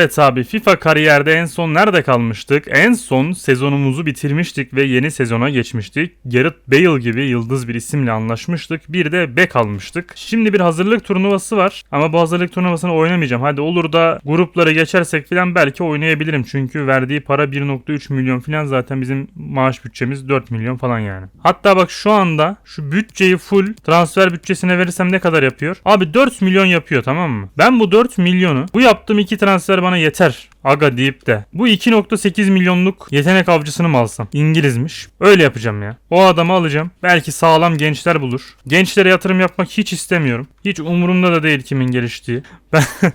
Evet abi FIFA kariyerde en son nerede kalmıştık? En son sezonumuzu bitirmiştik ve yeni sezona geçmiştik. Gareth Bale gibi yıldız bir isimle anlaşmıştık. Bir de bek almıştık. Şimdi bir hazırlık turnuvası var ama bu hazırlık turnuvasını oynamayacağım. Hadi olur da grupları geçersek falan belki oynayabilirim. Çünkü verdiği para 1.3 milyon falan zaten bizim maaş bütçemiz 4 milyon falan yani. Hatta bak şu anda şu bütçeyi full transfer bütçesine verirsem ne kadar yapıyor? Abi 4 milyon yapıyor tamam mı? Ben bu 4 milyonu bu yaptığım iki transfer bana yeter. Aga deyip de bu 2.8 milyonluk yetenek avcısını mı alsam? İngilizmiş. Öyle yapacağım ya. O adamı alacağım. Belki sağlam gençler bulur. Gençlere yatırım yapmak hiç istemiyorum. Hiç umurumda da değil kimin geliştiği. Ben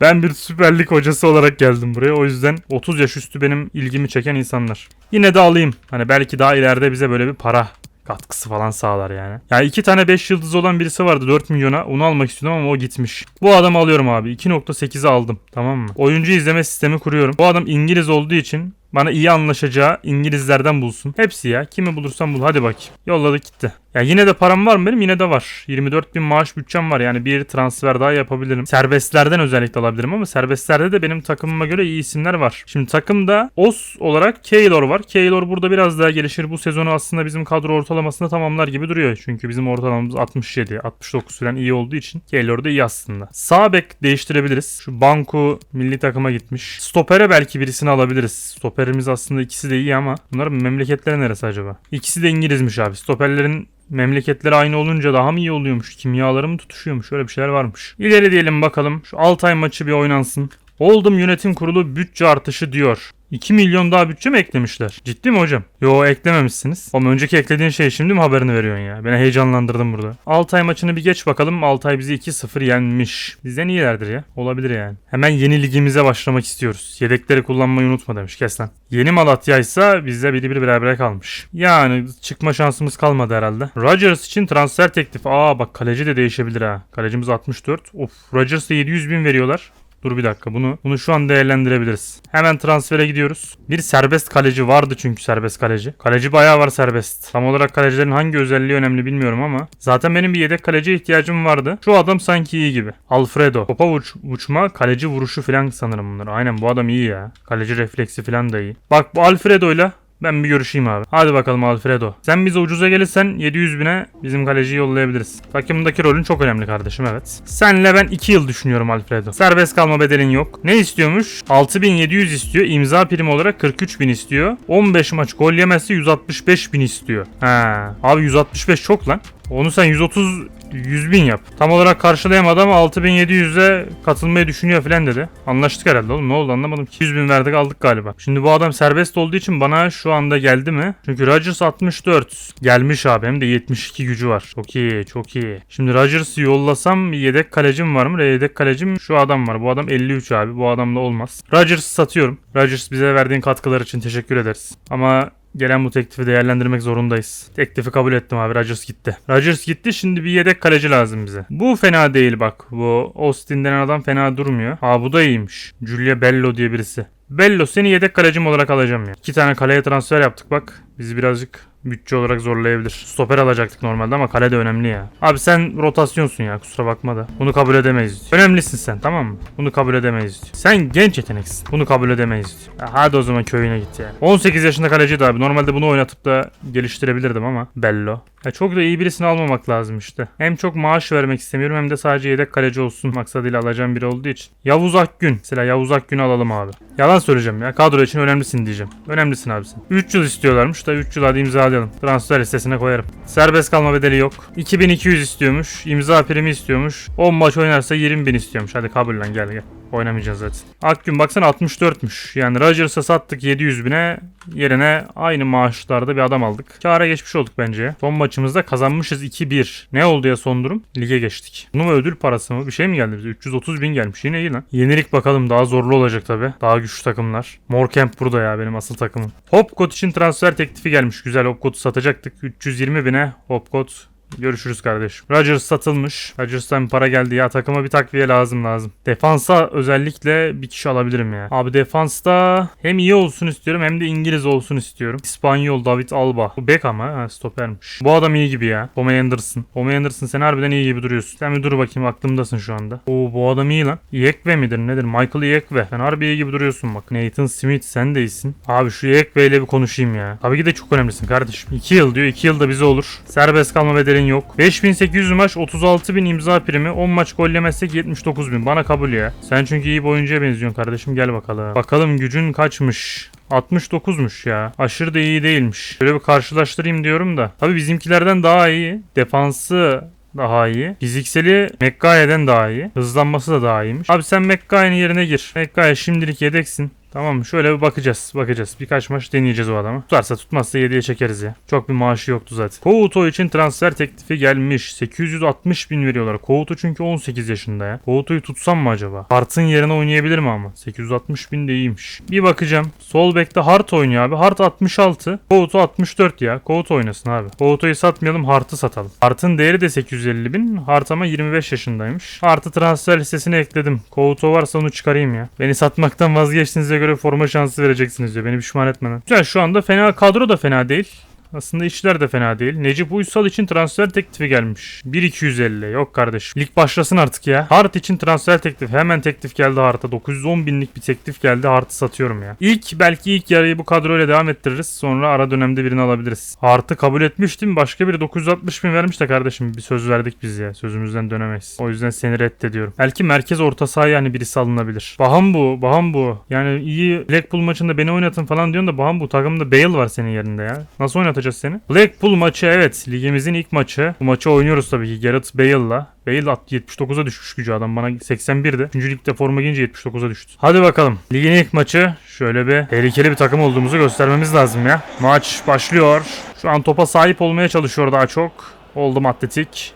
Ben bir Süper Lig hocası olarak geldim buraya. O yüzden 30 yaş üstü benim ilgimi çeken insanlar. Yine de alayım. Hani belki daha ileride bize böyle bir para katkısı falan sağlar yani. Ya iki tane 5 yıldız olan birisi vardı 4 milyona. Onu almak istiyordum ama o gitmiş. Bu adamı alıyorum abi. 2.8'e aldım. Tamam mı? Oyuncu izleme sistemi kuruyorum. Bu adam İngiliz olduğu için bana iyi anlaşacağı İngilizlerden bulsun. Hepsi ya. Kimi bulursam bul. Hadi bakayım. Yolladık gitti. Ya yine de param var mı benim? Yine de var. 24 bin maaş bütçem var. Yani bir transfer daha yapabilirim. Serbestlerden özellikle alabilirim ama serbestlerde de benim takımıma göre iyi isimler var. Şimdi takımda Os olarak Keylor var. Keylor burada biraz daha gelişir. Bu sezonu aslında bizim kadro ortalamasında tamamlar gibi duruyor. Çünkü bizim ortalamamız 67, 69 falan iyi olduğu için Keylor da iyi aslında. Sağ bek değiştirebiliriz. Şu Banku milli takıma gitmiş. Stopere belki birisini alabiliriz. Stoperimiz aslında ikisi de iyi ama bunların memleketleri neresi acaba? İkisi de İngilizmiş abi. Stoperlerin memleketleri aynı olunca daha mı iyi oluyormuş? Kimyaları mı tutuşuyormuş? Öyle bir şeyler varmış. İleri diyelim bakalım. Şu Altay maçı bir oynansın. Oldum yönetim kurulu bütçe artışı diyor. 2 milyon daha bütçe mi eklemişler? Ciddi mi hocam? Yo eklememişsiniz. Ama önceki eklediğin şey şimdi mi haberini veriyorsun ya? Beni heyecanlandırdın burada. Altay maçını bir geç bakalım. Altay bizi 2-0 yenmiş. Bizden iyilerdir ya. Olabilir yani. Hemen yeni ligimize başlamak istiyoruz. Yedekleri kullanmayı unutma demiş. Kes lan. Yeni Malatya ise bizde biri bir berabere kalmış. Yani çıkma şansımız kalmadı herhalde. Rodgers için transfer teklifi. Aa bak kaleci de değişebilir ha. Kalecimiz 64. Of Rodgers'a 700 bin veriyorlar. Dur bir dakika bunu bunu şu an değerlendirebiliriz. Hemen transfere gidiyoruz. Bir serbest kaleci vardı çünkü serbest kaleci. Kaleci bayağı var serbest. Tam olarak kalecilerin hangi özelliği önemli bilmiyorum ama. Zaten benim bir yedek kaleci ihtiyacım vardı. Şu adam sanki iyi gibi. Alfredo. Topa uç, uçma kaleci vuruşu falan sanırım bunlar. Aynen bu adam iyi ya. Kaleci refleksi falan da iyi. Bak bu Alfredo ile ben bir görüşeyim abi. Hadi bakalım Alfredo. Sen bize ucuza gelirsen 700 bine bizim kaleciyi yollayabiliriz. Takımdaki rolün çok önemli kardeşim evet. Senle ben 2 yıl düşünüyorum Alfredo. Serbest kalma bedelin yok. Ne istiyormuş? 6700 istiyor. İmza primi olarak 43000 istiyor. 15 maç gol yemezse 165 bin istiyor. Ha. Abi 165 çok lan. Onu sen 130 100 bin yap. Tam olarak karşılayamadı ama 6700'e katılmayı düşünüyor falan dedi. Anlaştık herhalde oğlum ne oldu anlamadım ki. 100 bin verdik aldık galiba. Şimdi bu adam serbest olduğu için bana şu anda geldi mi? Çünkü Rodgers 64. Gelmiş abi hem de 72 gücü var. Çok iyi çok iyi. Şimdi Rodgers'ı yollasam yedek kalecim var mı? Yedek kalecim şu adam var. Bu adam 53 abi. Bu adamla olmaz. Rodgers'ı satıyorum. Rodgers bize verdiğin katkılar için teşekkür ederiz. Ama Gelen bu teklifi değerlendirmek zorundayız. Teklifi kabul ettim abi. Rodgers gitti. Rodgers gitti. Şimdi bir yedek kaleci lazım bize. Bu fena değil bak. Bu Austin denen adam fena durmuyor. Ha bu da iyiymiş. Julia Bello diye birisi. Bello seni yedek kalecim olarak alacağım ya. İki tane kaleye transfer yaptık bak. Bizi birazcık bütçe olarak zorlayabilir. Stoper alacaktık normalde ama kale de önemli ya. Abi sen rotasyonsun ya kusura bakma da. Bunu kabul edemeyiz diyor. Önemlisin sen tamam mı? Bunu kabul edemeyiz diyor. Sen genç yeteneksin. Bunu kabul edemeyiz diyor. Hadi o zaman köyüne git ya. 18 yaşında kaleciydi abi. Normalde bunu oynatıp da geliştirebilirdim ama. Bello. Ya çok da iyi birisini almamak lazım işte. Hem çok maaş vermek istemiyorum hem de sadece yedek kaleci olsun maksadıyla alacağım biri olduğu için. Yavuz Akgün. Mesela Yavuz Akgün'ü alalım abi. Yalan söyleyeceğim ya. Kadro için önemlisin diyeceğim. Önemlisin abi sen. 3 yıl istiyorlarmış da 3 yıl hadi imzalayalım. Transfer listesine koyarım. Serbest kalma bedeli yok. 2200 istiyormuş. İmza primi istiyormuş. 10 maç oynarsa 20 bin istiyormuş. Hadi kabul lan gel gel. Oynamayacağız zaten. Akgün baksana 64'müş. Yani Rodgers'a sattık 700 bine. Yerine aynı maaşlarda bir adam aldık. Kâra geçmiş olduk bence. Son maçımızda kazanmışız 2-1. Ne oldu ya son durum? Lige geçtik. Bunu mu ödül parası mı? Bir şey mi geldi bize? 330 bin gelmiş. Yine iyi lan. Yenilik bakalım daha zorlu olacak tabi. Daha güçlü takımlar. Morcamp burada ya benim asıl takımım. Hopkot için transfer teklifi gelmiş. Güzel Hopkot'u satacaktık. 320 bine Hopkot Görüşürüz kardeşim. Rodgers satılmış. Rodgers'tan para geldi ya takıma bir takviye lazım lazım. Defansa özellikle bir kişi alabilirim ya. Abi defansta hem iyi olsun istiyorum hem de İngiliz olsun istiyorum. İspanyol David Alba. Bu bek ama ha, stopermiş. Bu adam iyi gibi ya. Bome Anderson. Bome Anderson sen harbiden iyi gibi duruyorsun. Sen bir dur bakayım aklımdasın şu anda. Oo bu adam iyi lan. Iekve midir nedir? Michael Iekve. Sen harbi iyi gibi duruyorsun bak. Nathan Smith sen de iyisin. Abi şu Iekve ile bir konuşayım ya. Tabii ki de çok önemlisin kardeşim. 2 yıl diyor. 2 yılda bize olur. Serbest kalma bedelin yok. 5800 maç 36.000 imza primi. 10 maç gollemezsek 79.000. Bana kabul ya. Sen çünkü iyi bir oyuncuya benziyorsun kardeşim. Gel bakalım. Bakalım gücün kaçmış. 69'muş ya. Aşırı da iyi değilmiş. Şöyle bir karşılaştırayım diyorum da. Tabii bizimkilerden daha iyi. Defansı daha iyi. Fizikseli Mekkaye'den daha iyi. Hızlanması da daha iyiymiş. Abi sen Mekkaye'nin yerine gir. Mekkaye şimdilik yedeksin. Tamam? Şöyle bir bakacağız. Bakacağız. Birkaç maç deneyeceğiz o adamı. Tutarsa tutmazsa 7'ye çekeriz ya. Çok bir maaşı yoktu zaten. Couto için transfer teklifi gelmiş. 860 bin veriyorlar. Couto çünkü 18 yaşında ya. Couto'yu tutsam mı acaba? Hart'ın yerine oynayabilir mi ama? 860 bin de iyiymiş. Bir bakacağım. Sol bekte Hart oynuyor abi. Hart 66. Couto 64 ya. Couto oynasın abi. Couto'yu satmayalım. Hart'ı satalım. Hart'ın değeri de 850 bin. Hart ama 25 yaşındaymış. Hart'ı transfer listesine ekledim. Couto varsa onu çıkarayım ya. Beni satmaktan vazgeçtiğinize göre forma şansı vereceksiniz diyor. Beni pişman etmeden. Güzel şu anda fena kadro da fena değil. Aslında işler de fena değil. Necip Uysal için transfer teklifi gelmiş. 1.250. Yok kardeşim. Lig başlasın artık ya. Hart için transfer teklifi. Hemen teklif geldi Hart'a. 910 binlik bir teklif geldi. Hart'ı satıyorum ya. İlk belki ilk yarıyı bu kadroyla devam ettiririz. Sonra ara dönemde birini alabiliriz. Hart'ı kabul etmiştim. Başka biri 960 bin vermiş de kardeşim. Bir söz verdik biz ya. Sözümüzden dönemeyiz. O yüzden seni reddediyorum. Belki merkez orta saha yani birisi alınabilir. Baham bu. Baham bu. Yani iyi Blackpool maçında beni oynatın falan diyorsun da Baham bu. Takımda Bale var senin yerinde ya. Nasıl oynatacağız seni? Blackpool maçı evet. Ligimizin ilk maçı. Bu maçı oynuyoruz tabii ki Gareth Bale'la. Bale at 79'a düşmüş gücü adam bana 81'di. 3. ligde forma giyince 79'a düştü. Hadi bakalım. Ligin ilk maçı. Şöyle bir tehlikeli bir takım olduğumuzu göstermemiz lazım ya. Maç başlıyor. Şu an topa sahip olmaya çalışıyor daha çok. Oldum atletik.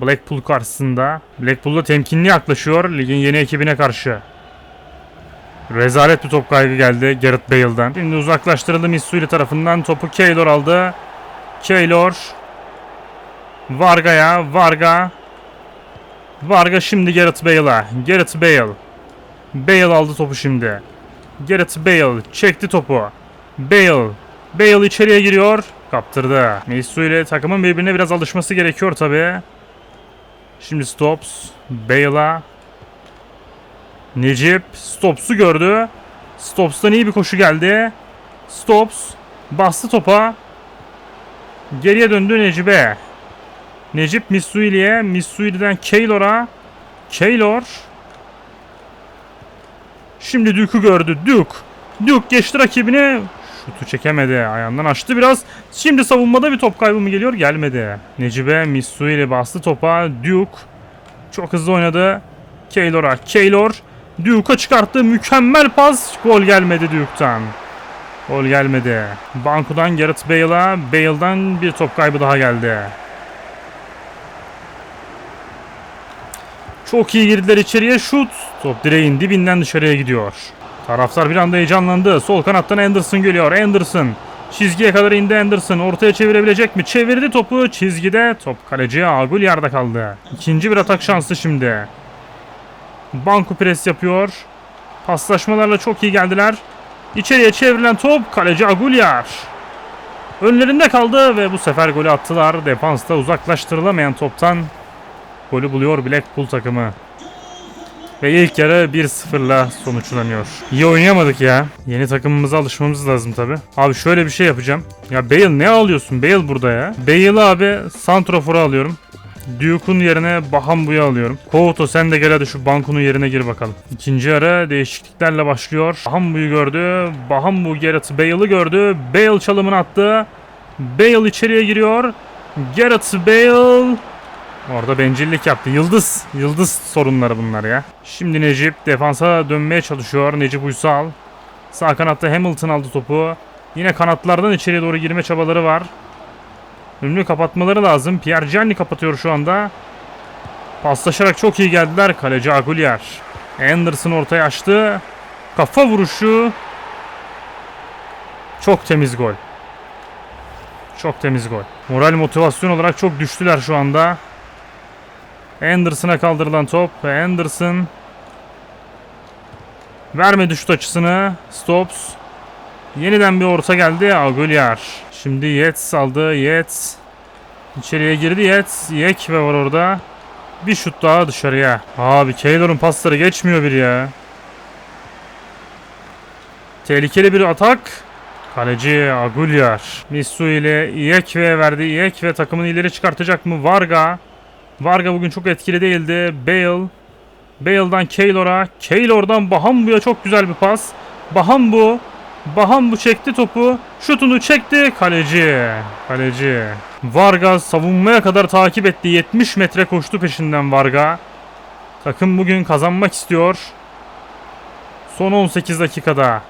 Blackpool karşısında. Blackpool'da temkinli yaklaşıyor ligin yeni ekibine karşı. Rezalet bir top kaybı geldi Gareth Bale'dan. Şimdi uzaklaştırıldı Mitsui tarafından. Topu Keylor aldı. Keylor. Varga'ya. Varga. Varga şimdi Gareth Bale'a. Gareth Bale. Bale aldı topu şimdi. Gareth Bale çekti topu. Bale. Bale içeriye giriyor. Kaptırdı. Mitsui ile takımın birbirine biraz alışması gerekiyor tabi. Şimdi Stops. Bale'a. Necip Stops'u gördü. Stops'tan iyi bir koşu geldi. Stops bastı topa. Geriye döndü Necip'e. Necip Missuili'ye. Missuili'den Keylor'a. Keylor. Şimdi Duke'u gördü. Duke. Duke geçti rakibini. Şutu çekemedi. Ayağından açtı biraz. Şimdi savunmada bir top kaybı mı geliyor? Gelmedi. Necip'e Missuili bastı topa. Duke. Çok hızlı oynadı. Keylor'a. Keylor. Duke'a çıkarttı. Mükemmel pas. Gol gelmedi Duke'tan. Gol gelmedi. Banku'dan Gareth Bale'a. Bale'dan bir top kaybı daha geldi. Çok iyi girdiler içeriye. Şut. Top direğin dibinden dışarıya gidiyor. Taraftar bir anda heyecanlandı. Sol kanattan Anderson geliyor. Anderson. Çizgiye kadar indi Anderson. Ortaya çevirebilecek mi? Çevirdi topu. Çizgide. Top kaleciye Agul yerde kaldı. İkinci bir atak şansı şimdi. Banku pres yapıyor. Paslaşmalarla çok iyi geldiler. İçeriye çevrilen top kaleci Agulyar. Önlerinde kaldı ve bu sefer golü attılar. Defansta uzaklaştırılamayan toptan golü buluyor Blackpool takımı. Ve ilk yarı 1-0'la sonuçlanıyor. İyi oynayamadık ya. Yeni takımımıza alışmamız lazım tabi. Abi şöyle bir şey yapacağım. Ya Bale ne alıyorsun? Bale burada ya. Bale'ı abi Santrofor'a alıyorum. Duke'un yerine Bahambu'yu alıyorum. Kouto sen de gel hadi şu Banku'nun yerine gir bakalım. İkinci ara değişikliklerle başlıyor. Bahambu'yu gördü. Bahambu Gareth Bale'ı gördü. Bale çalımını attı. Bale içeriye giriyor. Gareth Bale Orada bencillik yaptı. Yıldız. Yıldız sorunları bunlar ya. Şimdi Necip defansa dönmeye çalışıyor. Necip Uysal. Sağ kanatta Hamilton aldı topu. Yine kanatlardan içeriye doğru girme çabaları var. Önünü kapatmaları lazım. Pierre Gianni kapatıyor şu anda. Paslaşarak çok iyi geldiler. Kaleci Aguliar. Anderson ortaya açtı. Kafa vuruşu. Çok temiz gol. Çok temiz gol. Moral motivasyon olarak çok düştüler şu anda. Anderson'a kaldırılan top. Anderson vermedi şut açısını. Stops. Yeniden bir orta geldi. Aguilar. Şimdi Yates aldı. Yates. İçeriye girdi Yates. Yek ve var orada. Bir şut daha dışarıya. Abi Keylor'un pasları geçmiyor bir ya. Tehlikeli bir atak. Kaleci Aguilar. Missu ile Iyekve verdi. Iyekve takımını ileri çıkartacak mı? Varga. Varga bugün çok etkili değildi. Bale. Bale'dan Keylor'a. Keylor'dan Bahambu'ya çok güzel bir pas. Bahambu. Bahambu çekti topu. Şutunu çekti. Kaleci. Kaleci. Varga savunmaya kadar takip etti. 70 metre koştu peşinden Varga. Takım bugün kazanmak istiyor. Son 18 dakikada.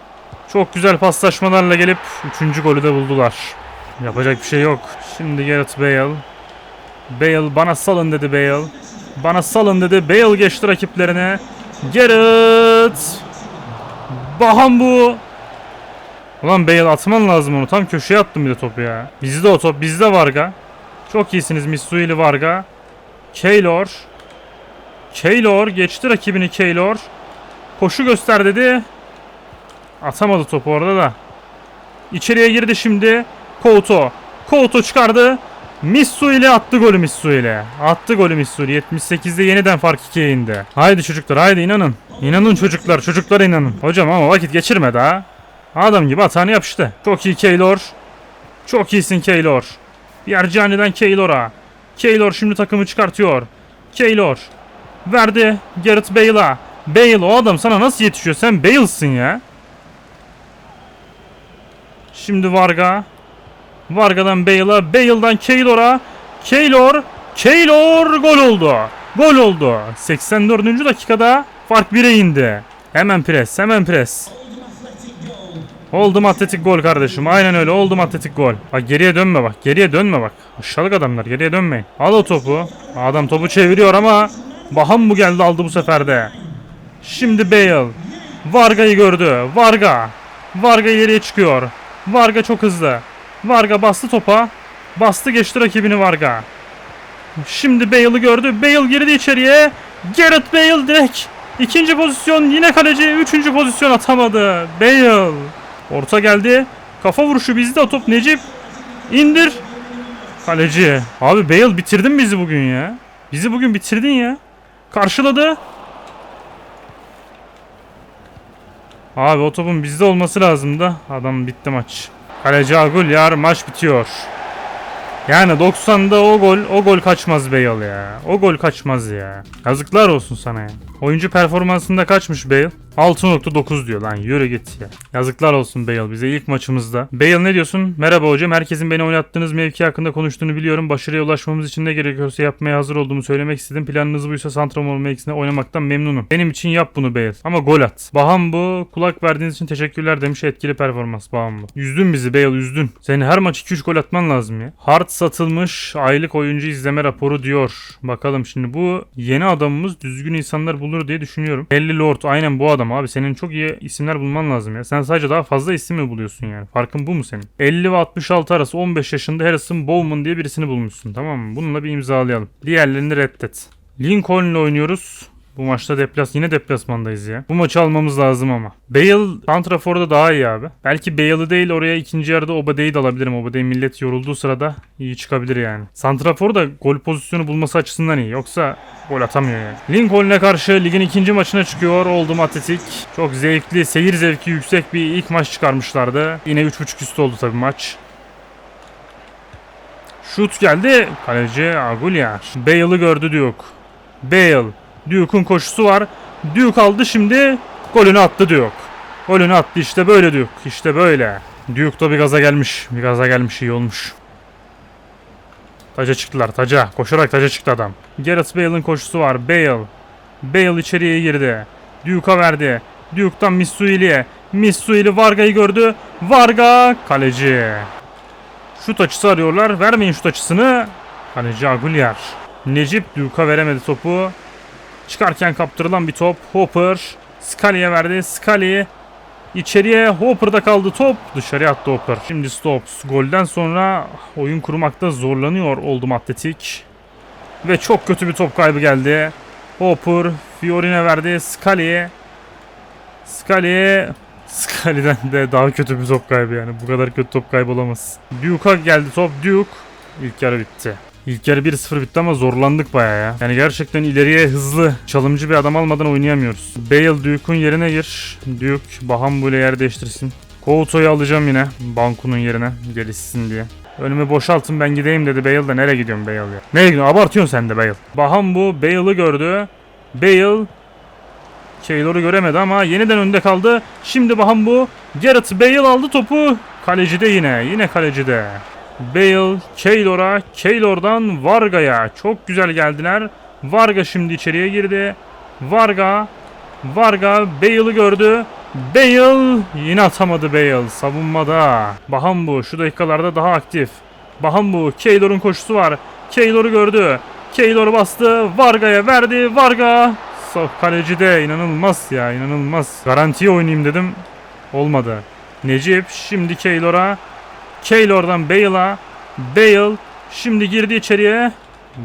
Çok güzel paslaşmalarla gelip 3. golü de buldular. Yapacak bir şey yok. Şimdi Gareth Bale. Bale bana salın dedi Bale. Bana salın dedi. Bale geçti rakiplerine. Gareth. Bahambu. Ulan Bale atman lazım onu. Tam köşeye attım bir de topu ya. Bizde o top. Bizde Varga. Çok iyisiniz Missuili Varga. Keylor. Keylor geçti rakibini Keylor. Koşu göster dedi. Atamadı topu orada da. İçeriye girdi şimdi. Couto. Couto çıkardı. Missu ile attı golü Missu ile. Attı golü Missu ile. 78'de yeniden fark 2'ye indi. Haydi çocuklar haydi inanın. İnanın çocuklar çocuklara inanın. Hocam ama vakit geçirme daha. Adam gibi hatanı yap işte. Çok iyi Keylor. Çok iyisin Keylor. Yercaniden Keylor'a. Keylor şimdi takımı çıkartıyor. Keylor. Verdi Gareth Bale'a. Bale o adam sana nasıl yetişiyor? Sen Bale'sın ya. Şimdi Varga. Varga'dan Bale'a. Bale'dan Keylor'a. Keylor. Keylor gol oldu. Gol oldu. 84. dakikada fark 1'e indi. Hemen pres. Hemen pres. Oldum atletik gol kardeşim. Aynen öyle oldum atletik gol. Bak geriye dönme bak. Geriye dönme bak. Aşağılık adamlar geriye dönmeyin. Al o topu. Adam topu çeviriyor ama Baham bu geldi aldı bu sefer de. Şimdi Bale. Varga'yı gördü. Varga. Varga ileriye çıkıyor. Varga çok hızlı. Varga bastı topa. Bastı geçti rakibini Varga. Şimdi Bale'ı gördü. Bale girdi içeriye. Gareth Bale direkt. İkinci pozisyon yine kaleci. Üçüncü pozisyon atamadı. Bale. Orta geldi. Kafa vuruşu bizde top Necip. İndir. Kaleci. Abi Bale bitirdin bizi bugün ya. Bizi bugün bitirdin ya. Karşıladı. Abi o topun bizde olması lazım da. Adam bitti maç. Kaleci Agul yar maç bitiyor. Yani 90'da o gol o gol kaçmaz Bale ya. O gol kaçmaz ya. Yazıklar olsun sana ya. Oyuncu performansında kaçmış Bale? 6.9 diyor lan yürü git ya. Yazıklar olsun Bale bize ilk maçımızda. Bale ne diyorsun? Merhaba hocam herkesin beni oynattığınız mevki hakkında konuştuğunu biliyorum. Başarıya ulaşmamız için ne gerekiyorsa yapmaya hazır olduğumu söylemek istedim. Planınız buysa Santrafor mevkisinde oynamaktan memnunum. Benim için yap bunu Bale. Ama gol at. Baham bu. Kulak verdiğiniz için teşekkürler demiş etkili performans Baham bu. Üzdün bizi Bale üzdün. Senin her maç 2-3 gol atman lazım ya. Hart satılmış aylık oyuncu izleme raporu diyor. Bakalım şimdi bu yeni adamımız düzgün insanlar bulur diye düşünüyorum. 50 Lord aynen bu adam abi. Senin çok iyi isimler bulman lazım ya. Sen sadece daha fazla isim mi buluyorsun yani? Farkın bu mu senin? 50 ve 66 arası 15 yaşında Harrison Bowman diye birisini bulmuşsun tamam mı? Bununla bir imzalayalım. Diğerlerini reddet. Lincoln'la oynuyoruz. Bu maçta deplas yine deplasmandayız ya. Bu maçı almamız lazım ama. Bale Santrafor'da daha iyi abi. Belki Bale'ı değil oraya ikinci yarıda Obade'yi de alabilirim. Obade millet yorulduğu sırada iyi çıkabilir yani. Santrafor da gol pozisyonu bulması açısından iyi. Yoksa gol atamıyor yani. Lincoln'e karşı ligin ikinci maçına çıkıyor. Oldum Atletik. Çok zevkli, seyir zevki yüksek bir ilk maç çıkarmışlardı. Yine 3.5 üstü oldu tabii maç. Şut geldi. Kaleci Aguliar. Bale'ı gördü Duke. Bale. Duke'un koşusu var. Duke aldı şimdi. Golünü attı Duke. Golünü attı işte böyle Duke. İşte böyle. Duke da bir gaza gelmiş. Bir gaza gelmiş iyi olmuş. Taca çıktılar taca. Koşarak taca çıktı adam. Gareth Bale'ın koşusu var. Bale. Bale içeriye girdi. Duke'a verdi. Duke'dan Missuili'ye. Missuili Varga'yı gördü. Varga kaleci. Şut açısı arıyorlar. Vermeyin şut açısını. Kaleci Aguliar. Necip Duke'a veremedi topu. Çıkarken kaptırılan bir top. Hopper. Scali'ye verdi. Scali. İçeriye Hopper'da kaldı top. Dışarıya attı Hopper. Şimdi Stops. Golden sonra oyun kurmakta zorlanıyor Oldum Atletik. Ve çok kötü bir top kaybı geldi. Hopper Fiorine verdi. Scali'ye. Scali'ye Scali'den de daha kötü bir top kaybı yani. Bu kadar kötü top kaybı olamaz. Duke'a geldi top. Duke. İlk yarı bitti. İlk yarı 1-0 bitti ama zorlandık baya ya. Yani gerçekten ileriye hızlı çalımcı bir adam almadan oynayamıyoruz. Bale Duke'un yerine gir. Duke Baham ile yer değiştirsin. Couto'yu alacağım yine Banku'nun yerine gelişsin diye. Önümü boşaltın ben gideyim dedi Bale de nereye gidiyorsun Bale ya? Nereye gidiyorsun? Abartıyorsun sen de Bale. Baham bu Bale'ı gördü. Bale Keylor'u göremedi ama yeniden önde kaldı. Şimdi Baham bu. Gareth Bale aldı topu. Kalecide yine. Yine kalecide. Bale, Keylor'a, Keylor'dan Varga'ya. Çok güzel geldiler. Varga şimdi içeriye girdi. Varga, Varga Bale'ı gördü. Bale yine atamadı Bale savunmada. Bahambu şu dakikalarda daha aktif. Bahambu Keylor'un koşusu var. Keylor'u gördü. Keylor bastı. Varga'ya verdi. Varga kaleci de inanılmaz ya inanılmaz. Garantiye oynayayım dedim. Olmadı. Necip şimdi Keylor'a. Keylor'dan Bale'a. Bale şimdi girdi içeriye.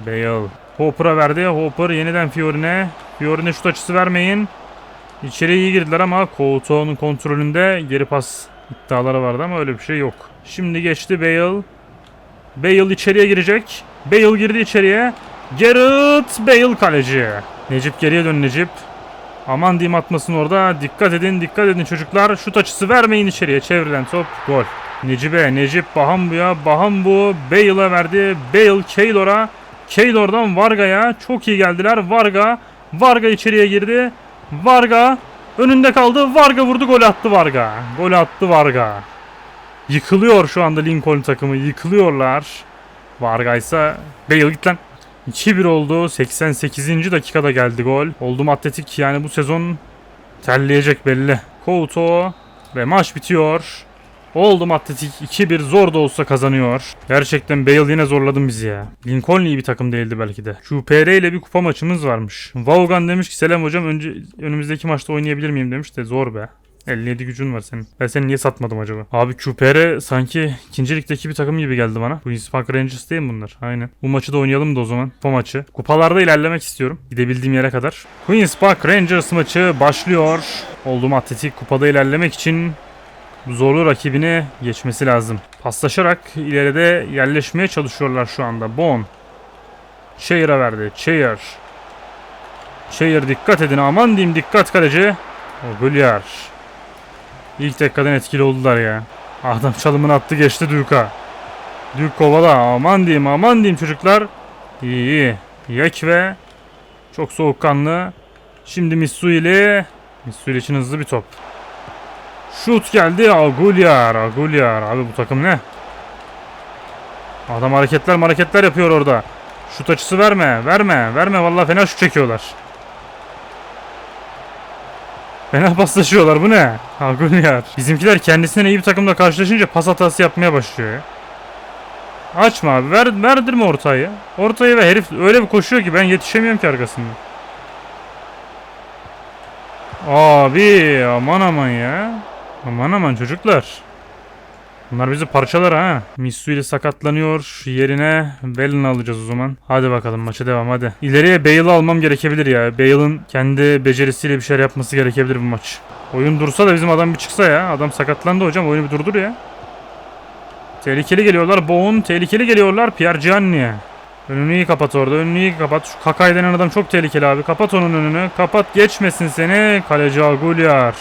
Bale. Hopper'a verdi. Hopper yeniden Fiorine. Fiorine şut açısı vermeyin. İçeriye iyi girdiler ama Couto'nun kontrolünde geri pas iddiaları vardı ama öyle bir şey yok. Şimdi geçti Bale. Bale içeriye girecek. Bale girdi içeriye. Gareth Bale kaleci. Necip geriye dön Necip. Aman diyeyim atmasın orada. Dikkat edin dikkat edin çocuklar. Şut açısı vermeyin içeriye. Çevrilen top gol. Necip'e Necip Bahambu'ya Bahambu Bale'a verdi. Bale Keylor'a. Keylor'dan Varga'ya. Çok iyi geldiler. Varga. Varga içeriye girdi. Varga önünde kaldı. Varga vurdu gol attı Varga. Gol attı Varga. Yıkılıyor şu anda Lincoln takımı. Yıkılıyorlar. Varga ise Bale git lan. 2-1 oldu. 88. dakikada geldi gol. Oldum Atletik yani bu sezon terleyecek belli. Couto ve maç bitiyor. Oldum Atletik 2-1 zor da olsa kazanıyor. Gerçekten Bale yine zorladın bizi ya. Lincoln iyi bir takım değildi belki de. QPR ile bir kupa maçımız varmış. Vaughan demiş ki selam hocam önce önümüzdeki maçta oynayabilir miyim demiş de zor be. 57 gücün var senin. Ben seni niye satmadım acaba? Abi QPR sanki ikinci ligdeki bir takım gibi geldi bana. Queen's Park Rangers değil mi bunlar? Aynen. Bu maçı da oynayalım da o zaman. Bu maçı. Kupalarda ilerlemek istiyorum. Gidebildiğim yere kadar. Queen's Park Rangers maçı başlıyor. Olduğum atletik kupada ilerlemek için zorlu rakibini geçmesi lazım. Paslaşarak ileride yerleşmeye çalışıyorlar şu anda. Bon. Chair'a verdi. Chair. Chair dikkat edin. Aman diyeyim dikkat kaleci. O Gülyar. İlk dakikadan etkili oldular ya. Adam çalımını attı geçti Duke'a. Duke kovala. Aman diyeyim aman diyeyim çocuklar. İyi iyi. Yek ve çok soğukkanlı. Şimdi Missuili. Missuili için hızlı bir top. Şut geldi. Agulyar. Agulyar. Abi bu takım ne? Adam hareketler hareketler yapıyor orada. Şut açısı verme. Verme. Verme. Vallahi fena şut çekiyorlar. Fena paslaşıyorlar. Bu ne? Agulyar. Bizimkiler kendisinden iyi bir takımla karşılaşınca pas hatası yapmaya başlıyor. Açma abi. Ver, verdirme ortayı. Ortayı ve herif öyle bir koşuyor ki ben yetişemiyorum ki arkasında. Abi aman aman ya. Aman aman çocuklar. Bunlar bizi parçalar ha. Missouri sakatlanıyor. Yerine Bale'ını alacağız o zaman. Hadi bakalım maça devam hadi. İleriye Bale'ı almam gerekebilir ya. Bale'ın kendi becerisiyle bir şeyler yapması gerekebilir bu maç. Oyun dursa da bizim adam bir çıksa ya. Adam sakatlandı hocam. Oyunu bir durdur ya. Tehlikeli geliyorlar. Boğun tehlikeli geliyorlar. Pierre Gianni. Önünü iyi kapat orada. Önünü iyi kapat. Şu Kakay denen adam çok tehlikeli abi. Kapat onun önünü. Kapat geçmesin seni. Kaleci Agulyar.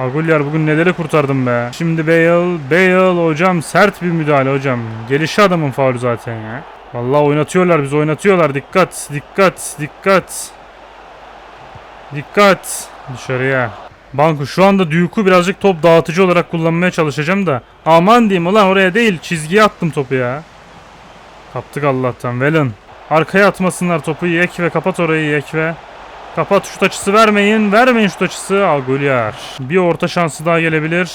Agulyar bugün neleri kurtardım be. Şimdi Bale. Bale hocam sert bir müdahale hocam. Gelişi adamın faulü zaten ya. Vallahi oynatıyorlar bizi oynatıyorlar. Dikkat dikkat dikkat. Dikkat. Dışarıya. Banku şu anda Duke'u birazcık top dağıtıcı olarak kullanmaya çalışacağım da. Aman diyeyim ulan oraya değil çizgiye attım topu ya. Kaptık Allah'tan. Velen. Arkaya atmasınlar topu. Yek ve kapat orayı Yek ve. Kapat şut açısı vermeyin. Vermeyin şut açısı. Agulyar. Bir orta şansı daha gelebilir.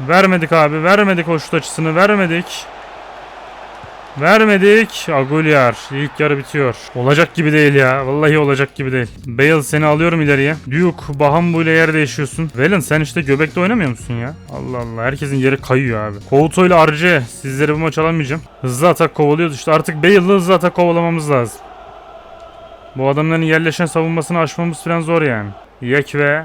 Vermedik abi. Vermedik o şut açısını. Vermedik. Vermedik. Aguliar. İlk yarı bitiyor. Olacak gibi değil ya. Vallahi olacak gibi değil. Bale seni alıyorum ileriye. Duke, Bahambu ile yer değişiyorsun. Velen sen işte göbekte oynamıyor musun ya? Allah Allah. Herkesin yeri kayıyor abi. Couto ile Arce. Sizleri bu maç alamayacağım. Hızlı atak kovalıyoruz işte. Artık Bale'lı hızlı atak kovalamamız lazım. Bu adamların yerleşen savunmasını aşmamız falan zor yani. Yek ve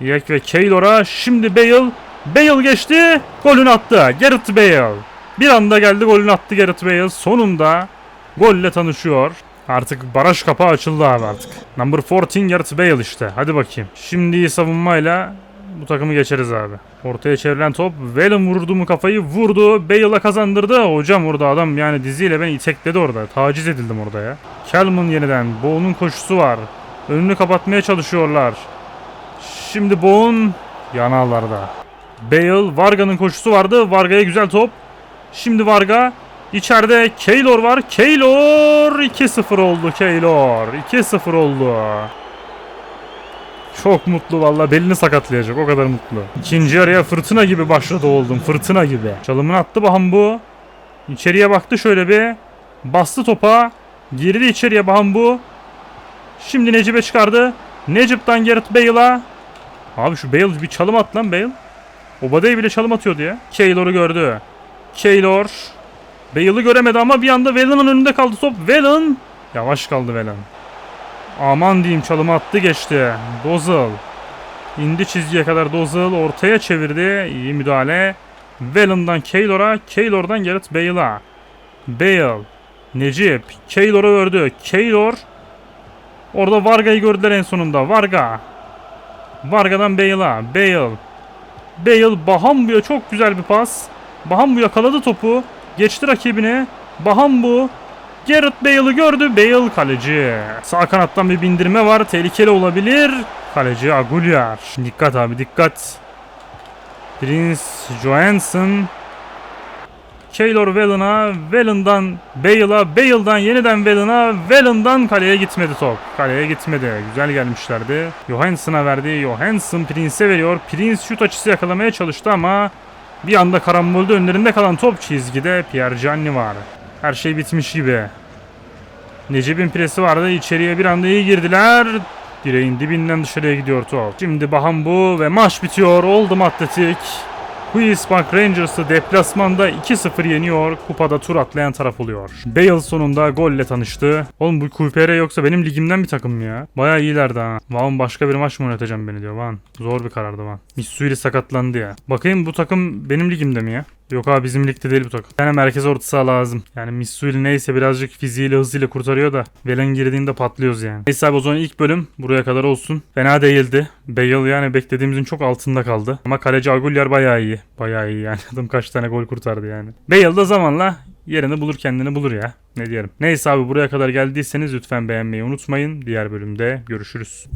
Yek ve Keylor'a şimdi Bale Bale geçti. Golünü attı. Gareth Bale. Bir anda geldi golünü attı Gareth Bale. Sonunda golle tanışıyor. Artık baraj kapağı açıldı abi artık. Number 14 Gareth Bale işte. Hadi bakayım. Şimdi savunmayla bu takımı geçeriz abi. Ortaya çevrilen top. Whalen vurdu mu kafayı? Vurdu. Bale'a kazandırdı. Hocam orada adam yani diziyle beni itekledi orada. Taciz edildim orada ya. Kelman yeniden. Boğ'un koşusu var. Önünü kapatmaya çalışıyorlar. Şimdi Boğ'un yanarlarda. Bale, Varga'nın koşusu vardı. Varga'ya güzel top. Şimdi Varga. İçeride Keylor var. Keylor 2-0 oldu Keylor. 2-0 oldu. Çok mutlu valla belini sakatlayacak o kadar mutlu. İkinci yarıya fırtına gibi başladı oldum fırtına gibi. Çalımını attı Bahambu. İçeriye baktı şöyle bir. Bastı topa. Girdi içeriye Bahambu. Şimdi Necip'e çıkardı. Necip'ten Gareth Bale'a. Abi şu Bale bir çalım at lan Bale. Obada'yı bile çalım atıyordu ya. Keylor'u gördü. Keylor. Bale'ı göremedi ama bir anda Velan'ın önünde kaldı top. Velan. Yavaş kaldı Velan. Aman diyeyim çalımı attı geçti. Dozal. İndi çizgiye kadar Dozal ortaya çevirdi. İyi müdahale. Velan'dan Keylor'a. Keylor'dan Gareth Bale'a. Bale. Necip. Keylor'a gördü. Keylor. Orada Varga'yı gördüler en sonunda. Varga. Varga'dan Bale'a. Bale. Bale Bahambu'ya çok güzel bir pas. Bahambu yakaladı topu. Geçti rakibine. Bahambu. Gareth Bale'ı gördü. Bale kaleci. Sağ kanattan bir bindirme var. Tehlikeli olabilir. Kaleci Aguliar. Dikkat abi dikkat. Prince Johansson. Keylor Whelan'a, Whelan'dan Bale'a, Bale'dan yeniden Whelan'a, Whelan'dan kaleye gitmedi top. Kaleye gitmedi. Güzel gelmişlerdi. Johansson'a verdi. Johansson Prince'e veriyor. Prince şut açısı yakalamaya çalıştı ama bir anda karambolde önlerinde kalan top çizgide Pierre Gianni var. Her şey bitmiş gibi. Necip'in presi vardı. İçeriye bir anda iyi girdiler. Direğin dibinden dışarıya gidiyor top. Şimdi Bahambu ve maç bitiyor. Oldum Atletik. Queen's Park Rangers'ı deplasmanda 2-0 yeniyor. Kupada tur atlayan taraf oluyor. Bale sonunda golle tanıştı. Oğlum bu QPR yoksa benim ligimden bir takım mı ya? Baya iyilerdi ha. Van başka bir maç mı oynatacağım beni diyor Van. Zor bir karardı Van. Missouri sakatlandı ya. Bakayım bu takım benim ligimde mi ya? Yok abi bizim ligde değil bu takım. Tane merkez orta saha lazım. Yani Missouri neyse birazcık fiziğiyle hızıyla kurtarıyor da Velen girdiğinde patlıyoruz yani. Neyse abi o zaman ilk bölüm buraya kadar olsun. Fena değildi. Bale yani beklediğimizin çok altında kaldı. Ama kaleci Aguliar bayağı iyi. Bayağı iyi yani. Adam kaç tane gol kurtardı yani. Bale da zamanla yerini bulur kendini bulur ya. Ne diyelim. Neyse abi buraya kadar geldiyseniz lütfen beğenmeyi unutmayın. Diğer bölümde görüşürüz.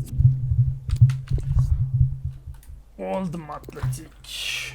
Oldum atletik.